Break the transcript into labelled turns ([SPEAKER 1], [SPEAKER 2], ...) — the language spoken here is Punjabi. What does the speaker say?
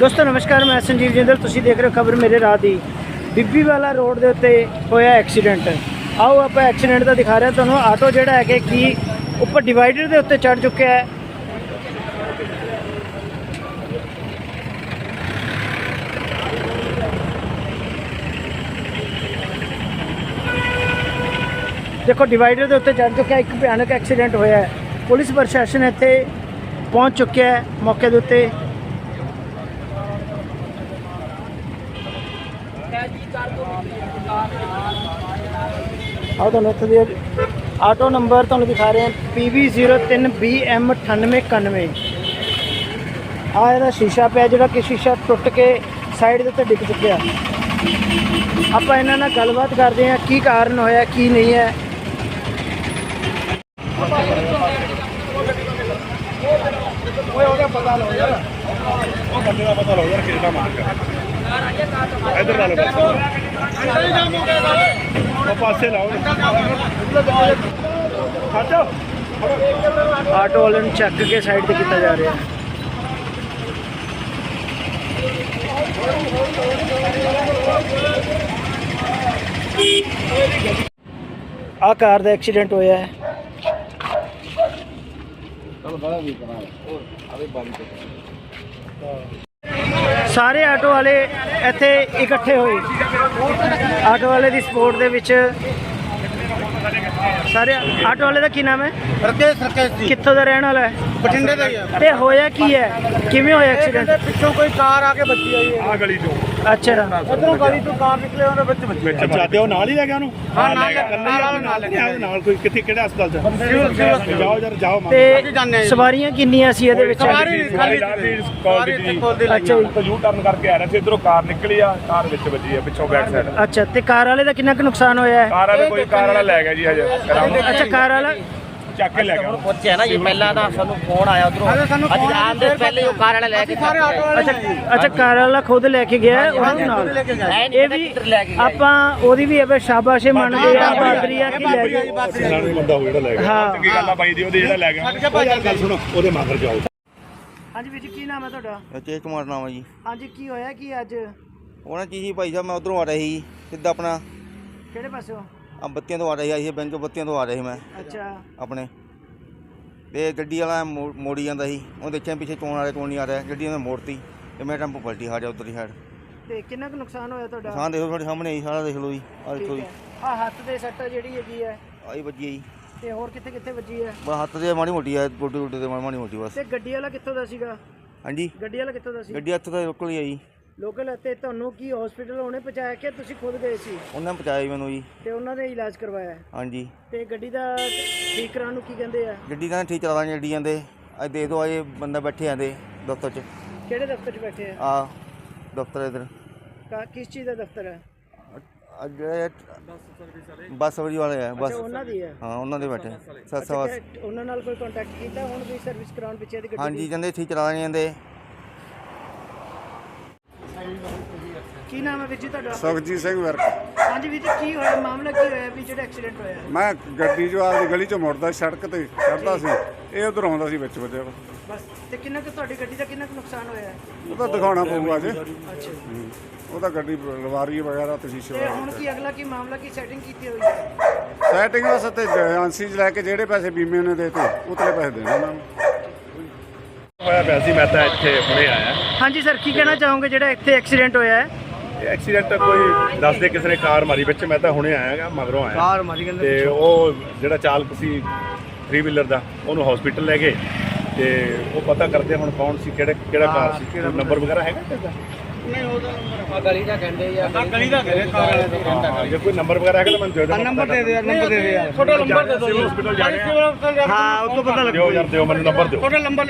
[SPEAKER 1] ਦੋਸਤੋ, ਨਮਸਕਾਰ, ਮੈਂ ਸੰਜੀਵ ਜਿੰਦਰ ਤੁਸੀਂ ਦੇਖ ਰਹੇ ਹੋ ਖਬਰ ਮੇਰੇ ਰਾਹ ਦੀ। ਬੀਬੀ ਵਾਲਾ ਰੋਡ ਦੇ ਉੱਤੇ ਹੋਇਆ ਐਕਸੀਡੈਂਟ। ਆਓ, ਆਪਾਂ ਐਕਸੀਡੈਂਟ ਦਾ ਦਿਖਾ ਰਿਹਾ ਤੁਹਾਨੂੰ। ਆਟੋ ਜਿਹੜਾ ਹੈ ਕਿ ਕੀ ਉੱਪਰ ਡਿਵਾਈਡਰ ਦੇ ਉੱਤੇ ਚੜ ਚੁੱਕਿਆ ਹੈ। ਦੇਖੋ, ਡਿਵਾਈਡਰ ਦੇ ਉੱਤੇ ਚੜ ਚੁੱਕਿਆ। ਇੱਕ ਭਿਆਨਕ ਐਕਸੀਡੈਂਟ ਹੋਇਆ ਹੈ। ਪੁਲਿਸ ਪ੍ਰਸ਼ਾਸਨ ਇੱਥੇ ਪਹੁੰਚ ਚੁੱਕਿਆ ਹੈ ਮੌਕੇ ਦੇ ਉੱਤੇ। ਆਓ ਤੁਹਾਨੂੰ ਇੱਥੇ ਦੇ ਆਟੋ ਨੰਬਰ ਤੁਹਾਨੂੰ ਦਿਖਾ ਰਹੇ ਹਾਂ PV03BM9891 ਆ ਇਹਦਾ ਸ਼ੀਸ਼ਾ ਪਿਆ ਜਿਹੜਾ ਕਿ ਸ਼ੀਸ਼ਾ ਟੁੱਟ ਕੇ ਸਾਈਡ ਦੇ ਉੱਤੇ ਡਿੱਗ ਚੁੱਕਿਆ। ਆਪਾਂ ਇਹਨਾਂ ਨਾਲ ਗੱਲਬਾਤ ਕਰਦੇ ਹਾਂ, ਕੀ ਕਾਰਨ ਹੋਇਆ, ਕੀ ਨਹੀਂ ਹੈ
[SPEAKER 2] ਓਏ ਉਹਦਾ ਪਤਾ ਲਓ ਯਾਰ ਉਹ ਬੰਦੇ ਦਾ ਪਤਾ ਲਓ ਯਾਰ ਕਿਹੜਾ ਮਾਰਕ ਹੈ ਲਾ ਲਓ ਬਸ ਉਹ ਪਾਸੇ ਲਾਓ ਹਟੋ
[SPEAKER 1] ਆਟੋ ਵਾਲੇ ਨੂੰ ਚੱਕ ਕੇ ਸਾਈਡ ਤੇ ਕੀਤਾ ਜਾ ਰਿਹਾ। ਹੈ ਆ ਕਾਰ ਦਾ ਐਕਸੀਡੈਂਟ ਹੋਇਆ ਹੈ। ਸਾਰੇ ਆਟੋ ਵਾਲੇ ਇੱਥੇ ਇਕੱਠੇ ਹੋਏ। ਆਟੋ ਵਾਲੇ ਦੀ ਸਪੋਰਟ ਦੇ ਵਿੱਚ ਸਾਰੇ ਆਟੋ ਵਾਲੇ ਦਾ ਕੀ ਨਾਮ ਹੈ?
[SPEAKER 3] ਰਕੇਸ਼ ਰਕੇਸ਼ ਜੀ।
[SPEAKER 1] ਕਿੱਥੋਂ ਦਾ ਰਹਿਣ ਵਾਲਾ ਹੈ?
[SPEAKER 3] ਬਠਿੰਡੇ ਦਾ ਹੀ ਆ
[SPEAKER 1] ਤੇ ਹੋਇਆ ਕੀ ਹੈ? ਕਿਵੇਂ ਹੋਇਆ ਐਕਸੀਡੈਂਟ
[SPEAKER 3] ਪਿੱਛੋਂ ਕੋਈ ਕਾਰ ਆ ਕੇ ਵੱਜੀ ਆਈ ਹੈ।
[SPEAKER 2] ਆ ਗਲੀ ਚੋਂ।
[SPEAKER 1] ਅੱਛਾ
[SPEAKER 3] ਉਧਰੋਂ ਗਲੀ ਤੋਂ ਕਾਰ ਨਿਕਲੇ ਉਹਦੇ ਵਿੱਚ
[SPEAKER 2] ਵਿੱਚ ਚਾਹਤੇ ਉਹ ਨਾਲ ਹੀ ਲੈ ਗਿਆ ਉਹਨੂੰ?
[SPEAKER 3] ਹਾਂ, ਨਾਲ ਨਾਲ- ਨਾਲ।
[SPEAKER 2] ਨਾਲ? ਨਾਲ ਕੋਈ ਕਿੱਥੇ ਕਿਹੜਾ ਹਸਪਤਾਲ ਚ? ਜਾਓ ਯਾਰ ਜਾਓ ਮੰਨ
[SPEAKER 1] ਤੇ। ਸਵਾਰੀਆਂ ਕਿੰਨੀਆਂ ਸੀ ਇਹਦੇ ਵਿੱਚ? ਅੱਛਾ
[SPEAKER 2] ਤਾਂ ਯੂ ਟਰਨ ਕਰਕੇ ਆ ਰਿਹਾ ਸੀ ਇਧਰੋਂ ਕਾਰ ਨਿਕਲੀ ਆ ਕਾਰ ਵਿੱਚ ਵੱਜੀ ਆ ਪਿੱਛੋਂ ਬੈਕ ਸਾਈਡ
[SPEAKER 1] ਅੱਛਾ ਤੇ ਕਾਰ ਵਾਲੇ ਦਾ ਕਿੰਨਾ ਕੁ ਨੁਕਸਾਨ ਹੋਇਆ ਹੈ?
[SPEAKER 2] ਕਾਰ ਵਾਲੇ ਕੋਈ ਕਾਰ ਵਾਲਾ ਲੈ ਗਿਆ ਜੀ ਹਜੇ। ਕਰਾਉਂ
[SPEAKER 1] ਅੱਛਾ ਕਾਰ ਵਾਲਾ
[SPEAKER 2] ਚੱਕ ਕੇ ਲੈ ਗਿਆ ਉਹਨੂੰ।
[SPEAKER 4] ਉੱਥੇ ਹੈ ਨਾ ਜੀ ਪਹਿਲਾਂ ਤਾਂ ਸਾਨੂੰ ਫੋਨ ਆਇਆ ਉਧਰੋਂ।
[SPEAKER 3] ਅਜੇ ਸਾਨੂੰ
[SPEAKER 4] ਅੱਜ
[SPEAKER 3] ਫੋਨ
[SPEAKER 4] ਆਉਣ ਦੇ ਪਹਿਲੇ ਉਹ ਕਾਰ ਵਾਲਾ ਲੈ ਕੇ
[SPEAKER 3] ਸਾਰੇ ਆਟੋ ਵਾਲੇ
[SPEAKER 1] ਅੱਛਾ ਅੱਛਾ ਕਾਰ ਵਾਲਾ ਖੁਦ ਲੈ ਕੇ ਗਿਆ ਹੈ, ਉਹਦੇ ਨਾਲ?
[SPEAKER 3] ਲੈ ਕੇ ਗਏ
[SPEAKER 1] ਇਹ ਵੀ ਆਪਾਂ ਉਹਦੀ ਵੀ ਇਹ ਸ਼ਾਬਾਸ਼ੇ ਮੰਨਦੇ ਆ ਬਹਾਦਰੀ ਆ ਕਿ ਲੈ ਗਏ?
[SPEAKER 2] ਉਹ ਸਿਆਣਾ ਵੀ ਬੰਦਾ ਹੋ ਜਿਹੜਾ ਲੈ ਗਿਆ।
[SPEAKER 1] ਹਾਂ।
[SPEAKER 2] ਚੰਗੀ ਗੱਲ ਆ ਬਾਈ ਦੀ ਉਹਦੇ ਜਿਹੜਾ ਲੈ ਗਿਆ? ਉਹ ਯਾਰ ਗੱਲ ਸੁਣੋ ਉਹਦੇ ਮਗਰ ਜਾਓ।
[SPEAKER 1] ਹਾਂਜੀ ਵੀਰ ਜੀ ਕੀ ਨਾਮ ਹੈ ਤੁਹਾਡਾ?
[SPEAKER 5] ਰਕੇਸ਼ ਕੁਮਾਰ ਨਾਮ ਹੈ ਜੀ।
[SPEAKER 1] ਹਾਂਜੀ ਕੀ ਹੋਇਆ ਕੀ ਅੱਜ?
[SPEAKER 5] ਉਹਨਾਂ ਚੀਜ਼ ਹੀ ਭਾਈ ਸਾਹਿਬ ਮੈਂ ਉਧਰੋਂ ਆ ਰਿਹਾ ਸੀ ਸਿੱਧਾ ਆਪਣਾ।
[SPEAKER 1] ਕਿਹੜੇ ਪਾਸੋਂ
[SPEAKER 5] ਆ ਬੱਤੀਆਂ ਤੋਂ ਆ ਰਿਹਾ ਸੀ ਬੈਂਕ ਬੱਤੀਆਂ ਤੋਂ ਆ ਰਿਹਾ ਸੀ ਮੈਂ।
[SPEAKER 1] ਅੱਛਾ।
[SPEAKER 5] ਆਪਣੇ। ਤੇ ਗੱਡੀ ਵਾਲਾ ਮੋ- ਮੋੜੀ ਜਾਂਦਾ ਸੀ ਉਹ ਦੇਖਿਆ ਪਿੱਛੇ ਚੋਣ ਵਾਲੇ ਚੋਣ ਨਹੀਂ ਆ ਰਿਹਾ ਗੱਡੀ ਉਹਨੇ ਮੋੜਤੀ ਤੇ ਮੈਂ ਟੈਂਪੂ ਪਲਟੀ ਹਾਰਿਆ ਉਧਰ ਹੀ ਸਾਈਡ
[SPEAKER 1] ਤੇ ਕਿੰਨਾ ਕੁ ਨੁਕਸਾਨ ਹੋਇਆ ਤੁਹਾਡਾ?
[SPEAKER 5] ਸਾਹ ਦੇਖੋ ਤੁਹਾਡੇ ਸਾਹਮਣੇ ਹੀ ਸਾਰਾ ਦੇਖ ਲਓ ਜੀ ਆ ਦੇਖੋ ਜੀ।
[SPEAKER 1] ਆ ਹੱਥ ਦੇ ਸੱਟ ਜਿਹੜੀ ਹੈਗੀ ਹੈ।
[SPEAKER 5] ਆਹੀ ਵੱਜੀ ਜੀ।
[SPEAKER 1] ਤੇ ਹੋਰ ਕਿੱਥੇ ਕਿੱਥੇ ਵੱਜੀ ਹੈ?
[SPEAKER 5] ਬਸ ਹੱਥ ਤੇ ਮਾੜੀ ਮੋਟੀ ਹੈ ਗੋਡੇ ਗੋਡੇ ਤੇ ਮਾੜੀ ਮੋਟੀ ਬਸ।
[SPEAKER 1] ਤੇ ਗੱਡੀ ਵਾਲਾ ਕਿੱਥੋਂ ਦਾ ਸੀਗਾ?
[SPEAKER 5] ਹਾਂਜੀ।
[SPEAKER 1] ਗੱਡੀ ਵਾਲਾ ਕਿੱਥੋਂ ਦਾ ਸੀ?
[SPEAKER 5] ਗੱਡੀ ਹੱਥ ਤੇ ਰੁਕ ਲਈ ਆ ਜੀ।
[SPEAKER 1] ਲੋਕਲ ਤੇ ਤੁਹਾਨੂੰ ਕੀ ਹਸਪੀਟਲ ਉਹਨੇ ਪਹੁੰਚਾਇਆ ਕਿ ਤੁਸੀਂ ਖੁਦ ਗਏ ਸੀ?
[SPEAKER 5] ਉਹਨਾਂ ਨੇ ਪਹੁੰਚਾਇਆ ਜੀ ਮੈਨੂੰ ਜੀ।
[SPEAKER 1] ਤੇ ਉਹਨਾਂ ਨੇ ਇਲਾਜ ਕਰਵਾਇਆ?
[SPEAKER 5] ਹਾਂਜੀ।
[SPEAKER 1] ਤੇ ਗੱਡੀ ਦਾ ਠੀਕ ਕਰਾਉਣ ਨੂੰ ਕੀ ਕਹਿੰਦੇ ਆ?
[SPEAKER 5] ਗੱਡੀ ਤਾਂ ਠੀਕ ਚਲਾ ਦਾਂਗੇ ਗੱਡੀ ਜਾਂਦੇ ਅੱਜ ਦੇ ਦੋ ਅਜੇ ਬੰਦਾ ਬੈਠੇ ਆਂਦੇ ਦਫ਼ਤਰ 'ਚ।
[SPEAKER 1] ਕਿਹੜੇ ਦਫ਼ਤਰ 'ਚ ਬੈਠੇ ਆ?
[SPEAKER 5] ਆ ਦਫ਼ਤਰ ਇਧਰ।
[SPEAKER 1] ਕਾ- ਕਿਸ ਚੀਜ਼ ਦਾ ਦਫ਼ਤਰ ਹੈ
[SPEAKER 5] ਅੱਜ ਬੱਸ ਸਰਵਿਸ ਵਾਲੇ ਆ ਬਸ।
[SPEAKER 1] ਅੱਛਾ ਉਹਨਾਂ ਦੀ ਹੈ
[SPEAKER 5] ਹਾਂ ਉਹਨਾਂ ਦੇ ਬੈਠੇ ਸੱਤ ਸਵਾਸ
[SPEAKER 1] ਕਿ ਉਹਨਾਂ ਨਾਲ ਕੋਈ ਕੰਟੈਕਟ ਕੀਤਾ ਹੁਣ ਵੀ ਸਰਵਿਸ ਕਰਾਉਣ ਪਿੱਛੇ ਦੀ ਗੱਡੀ
[SPEAKER 5] ਹਾਂਜੀ
[SPEAKER 1] ਦੀ?
[SPEAKER 5] ਜਾਂਦੇ ਠੀਕ ਚਲਾ ਜਾਂਦੇ
[SPEAKER 1] ਕੀ ਨਾਮ ਹੈ ਵੀਰ ਜੀ ਤੁਹਾਡਾ?
[SPEAKER 6] ਸੁਖਜੀਤ ਸਿੰਘ ਵਿਰਕ।
[SPEAKER 1] ਹਾਂਜੀ ਵੀਰ ਜੀ ਕੀ ਹੋਇਆ? ਮਾਮਲਾ ਕੀ ਹੋਇਆ ਵੀ ਜਿਹੜਾ ਐਕਸੀਡੈਂਟ ਹੋਇਆ?
[SPEAKER 6] ਮੈਂ ਗੱਡੀ ਜੋ ਆਪਦੀ ਗਲੀ ਚੋਂ ਮੁੜਦਾ ਸੀ, ਸੜਕ ਤੇ ਚੜਦਾ ਸੀ। ਇਹ ਉਧਰ ਆਉਂਦਾ ਸੀ ਵਿੱਚ ਵੱਜਿਆ। ਵਾ।
[SPEAKER 1] ਬਸ ਤੇ ਕਿੰਨਾ ਕੁ ਤੁਹਾਡੀ ਗੱਡੀ ਦਾ ਕਿੰਨਾ ਕੁ ਨੁਕਸਾਨ ਹੋਇਆ? ਹੈ?
[SPEAKER 6] ਉਹ ਤਾਂ ਦਿਖਾਉਣਾ ਪਊਗਾ ਜੇ।
[SPEAKER 1] ਅੱਛਾ।
[SPEAKER 6] ਉਹ ਤਾਂ ਗੱਡੀ ਲਵਾਰੀ ਵਗੈਰਾ ਤੁਸੀਂ
[SPEAKER 1] ਤੇ
[SPEAKER 6] ਸ਼ਿਵਾ
[SPEAKER 1] ਹੁਣ ਕੀ ਅਗਲਾ ਕੀ ਮਾਮਲਾ ਕੀ ਸੈਟਿੰਗ ਕੀਤੀ ਹੋਈ ਹੈ?
[SPEAKER 6] ਸੈਟਿੰਗ ਵਾਸਤੇ ਏਜੰਸੀ 'ਚ ਲੈ ਕੇ ਜਿਹੜੇ ਪੈਸੇ ਬੀਮੇ ਨੇ ਦੇਤੇ ਉਤਲੇ ਪੈਸੇ ਦੇਣੇ ਉਹਨਾਂ ਨੂੰ।
[SPEAKER 2] ਹੋਇਆ ਪਿਆ ਸੀ ਮੈਂ ਤਾਂ ਇੱਥੇ ਹੁਣੇ ਆਇਆ।
[SPEAKER 1] ਹਾਂਜੀ ਸਰ ਕੀ ਕਹਿਣਾ ਚਾਹੋਗੇ ਜਿਹੜਾ ਇੱਥੇ ਐਕਸੀਡੈਂਟ ਹੋਇਆ ਹੈ?
[SPEAKER 2] ਐਕਸੀਡੈਂਟ ਕੋਈ ਦੱਸਦੇ ਕਿਸੇ ਨੇ ਕਾਰ ਮਾਰੀ ਵਿੱਚ ਮੈਂ ਤਾਂ ਹੁਣੇ ਆਇਆਗਾ ਮਗਰੋਂ ਆਇਆ।
[SPEAKER 3] ਕਾਰ ਮਾਰੀ
[SPEAKER 2] ਤੇ ਉਹ ਜਿਹੜਾ ਚਾਲਕ ਸੀ 3 ਵੀਲਰ ਦਾ ਉਹਨੂੰ ਹਸਪੀਟਲ ਲੈ ਗਏ। ਤੇ ਉਹ ਪਤਾ ਕਰਦੇ ਹੁਣ ਕੌਣ ਸੀ ਕਿਹੜੇ ਕਿਹੜਾ ਕਾਰ ਸੀ ਨੰਬਰ ਵਗੈਰਾ ਹੈਗਾ ਕਿਸਦਾ
[SPEAKER 4] ਗਲੀ ਦਾ ਕਹਿੰਦੇ ਯਾਰ
[SPEAKER 3] ਗਲੀ ਦਾ ਘਰੇ ਕਾਰ ਵਾਲੇ ਤੋਂ
[SPEAKER 2] ਹਾਂ ਜੇ ਕੋਈ ਨੰਬਰ ਵਗੈਰਾ ਹੈਗਾ ਤਾਂ ਮੈਨੂੰ ਦੇ ਦਿਓ
[SPEAKER 3] ਨੰਬਰ ਦੇ ਦੇ ਯਾਰ ਨੰਬਰ ਦੇ ਦੇ ਯਾਰ
[SPEAKER 2] ਛੋਟਾ ਨੰਬਰ ਦੇ ਦਿਓ ਹਸਪੀਟਲ ਜਾ ਕੇ
[SPEAKER 3] ਹਾਂ ਉਹ ਤੋਂ ਪਤਾ
[SPEAKER 2] ਦਿਓ ਯਾਰ ਦਿਓ ਮੈਨੂੰ ਨੰਬਰ ਦਿਓ।
[SPEAKER 3] ਛੋਟਾ ਨੰਬਰ